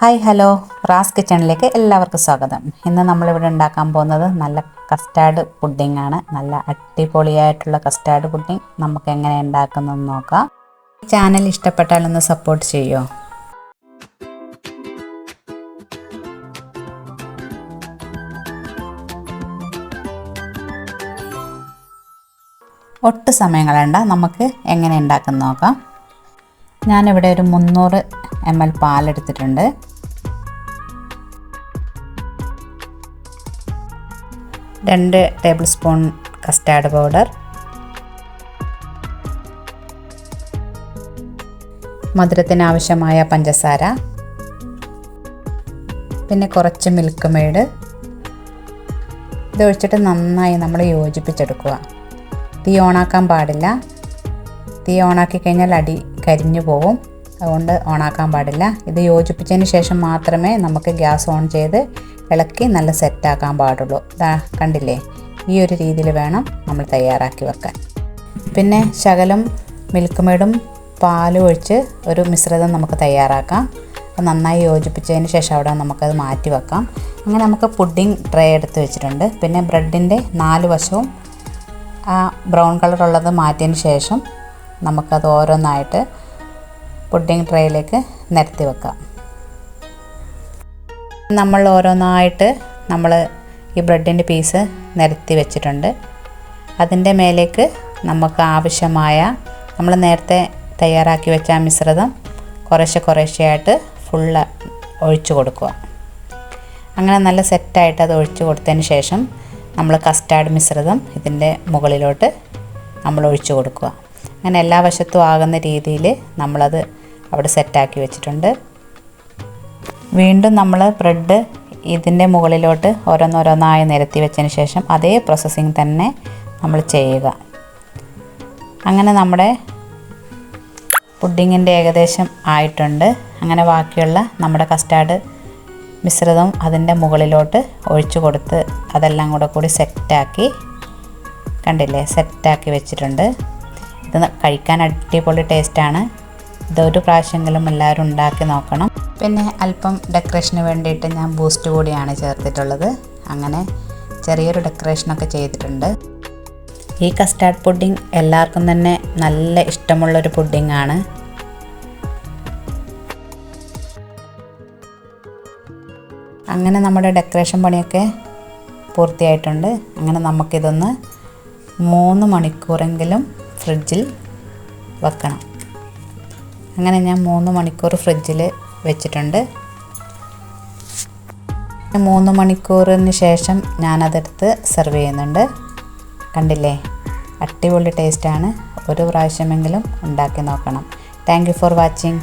Hi hello. Ras കിച്ചണിലേക്ക് എല്ലാവർക്കും സ്വാഗതം. ഇന്ന് നമ്മളിവിടെ ഉണ്ടാക്കാൻ പോകുന്നത് നല്ല കസ്റ്റാർഡ് പുഡിംഗ് ആണ്. നല്ല അടിപൊളിയായിട്ടുള്ള കസ്റ്റാർഡ് പുഡിംഗ് നമുക്ക് എങ്ങനെ ഉണ്ടാക്കുന്നതെന്ന് നോക്കാം. ചാനൽ ഇഷ്ടപ്പെട്ടാൽ ഒന്ന് സപ്പോർട്ട് ചെയ്യുമോ ഒട്ട് സമയം നമുക്ക് എങ്ങനെ ഉണ്ടാക്കുന്ന നോക്കാം. ഞാനിവിടെ ഒരു മുന്നൂറ് എം എൽ പാലെടുത്തിട്ടുണ്ട്. രണ്ട് ടേബിൾ സ്പൂൺ കസ്റ്റാർഡ് പൗഡർ. മധുരത്തിന് ആവശ്യമായ പഞ്ചസാര. പിന്നെ കുറച്ച് മിൽക്ക് മെയ്ഡ് ഇതൊഴിച്ചിട്ട് നന്നായി നമ്മൾ യോജിപ്പിച്ചെടുക്കുക. തീ ഓണാക്കാൻ പാടില്ല. തീ ഓണാക്കി കഴിഞ്ഞാൽ അടി കരിഞ്ഞു പോവും. അതുകൊണ്ട് ഓണാക്കാൻ പാടില്ല. ഇത് യോജിപ്പിച്ചതിന് ശേഷം മാത്രമേ നമുക്ക് ഗ്യാസ് ഓൺ ചെയ്ത് ഇളക്കി നല്ല സെറ്റാക്കാൻ പാടുള്ളൂ. ഇതാ കണ്ടില്ലേ? ഈ ഒരു രീതിയിൽ വേണം നമ്മൾ തയ്യാറാക്കി വെക്കാൻ. പിന്നെ ശകലം മിൽക്ക് മെയ്ഡും പാലും ഒഴിച്ച് ഒരു മിശ്രിതം നമുക്ക് തയ്യാറാക്കാം. അപ്പോൾ നന്നായി യോജിപ്പിച്ചതിന് ശേഷം അവിടെ നമുക്കത് മാറ്റി വെക്കാം. അങ്ങനെ നമുക്ക് പുഡിംഗ് ട്രേ എടുത്ത് വെച്ചിട്ടുണ്ട്. പിന്നെ ബ്രെഡിന്റെ നാല് വശവും ആ ബ്രൗൺ കളറുള്ളത് മാറ്റിയതിന് ശേഷം നമുക്കത് ഓരോന്നായിട്ട് പുഡിംഗ് ട്രേയിലേക്ക് നിരത്തി വെക്കാം. നമ്മൾ ഓരോന്നായിട്ട് നമ്മൾ ഈ ബ്രെഡിന്റെ പീസ് നിരത്തി വെച്ചിട്ടുണ്ട്. അതിന്റെ മേലേക്ക് നമുക്ക് ആവശ്യമായ നമ്മൾ നേരത്തെ തയ്യാറാക്കി വെച്ച മിശ്രിതം കുറേശ്ശെ കുറേശ്ശെയായിട്ട് ഫുള്ള് ഒഴിച്ചു കൊടുക്കുക. അങ്ങനെ നല്ല സെറ്റായിട്ട് അത് ഒഴിച്ചു കൊടുത്തതിന് ശേഷം നമ്മൾ കസ്റ്റാർഡ് മിശ്രിതം ഇതിന്റെ മുകളിലോട്ട് നമ്മൾ ഒഴിച്ചു കൊടുക്കുക. അങ്ങനെ എല്ലാ വശത്തും ആകുന്ന രീതിയിൽ നമ്മളത് അവിടെ സെറ്റാക്കി വെച്ചിട്ടുണ്ട്. വീണ്ടും നമ്മൾ ബ്രെഡ് ഇതിന്റെ മുകളിലോട്ട് ഓരോന്നോരോന്നായി നിരത്തി വെച്ചതിന് ശേഷം അതേ പ്രോസസ്സിങ് തന്നെ നമ്മൾ ചെയ്യുക. അങ്ങനെ നമ്മുടെ പുഡിങ്ങിന്റെ ഏകദേശം ആയിട്ടുണ്ട്. അങ്ങനെ ബാക്കിയുള്ള നമ്മുടെ കസ്റ്റാർഡ് മിശ്രിതം അതിന്റെ മുകളിലോട്ട് ഒഴിച്ചു കൊടുത്ത് അതെല്ലാം കൂടെ കൂടി സെറ്റാക്കി കണ്ടില്ലേ? സെറ്റാക്കി വെച്ചിട്ടുണ്ട്. ഇത് കഴിക്കാൻ അടിപൊളി ടേസ്റ്റാണ്. ഇതൊരു പ്രാവശ്യമെങ്കിലും എല്ലാവരും ഉണ്ടാക്കി നോക്കണം. പിന്നെ അല്പം ഡെക്കറേഷന് വേണ്ടിയിട്ട് ഞാൻ ബൂസ്റ്റ് കൂടിയാണ് ചേർത്തിട്ടുള്ളത്. അങ്ങനെ ചെറിയൊരു ഡെക്കറേഷനൊക്കെ ചെയ്തിട്ടുണ്ട്. ഈ കസ്റ്റാർഡ് പുഡിംഗ് എല്ലാവർക്കും തന്നെ നല്ല ഇഷ്ടമുള്ളൊരു പുഡിംഗ് ആണ് അങ്ങനെ നമ്മുടെ ഡെക്കറേഷൻ പണിയൊക്കെ പൂർത്തിയായിട്ടുണ്ട്. അങ്ങനെ നമുക്കിതൊന്ന് മൂന്ന് മണിക്കൂറെങ്കിലും ഫ്രിഡ്ജിൽ വെക്കണം. അങ്ങനെ ഞാൻ മൂന്ന് മണിക്കൂർ ഫ്രിഡ്ജിൽ വെച്ചിട്ടുണ്ട്. മൂന്ന് മണിക്കൂറിന് ശേഷം ഞാനതെടുത്ത് സെർവ് ചെയ്യുന്നുണ്ട്. കണ്ടില്ലേ? അടിപൊളി ടേസ്റ്റാണ്. ഒരു പ്രാവശ്യമെങ്കിലും ഉണ്ടാക്കി നോക്കണം. Thank for watching.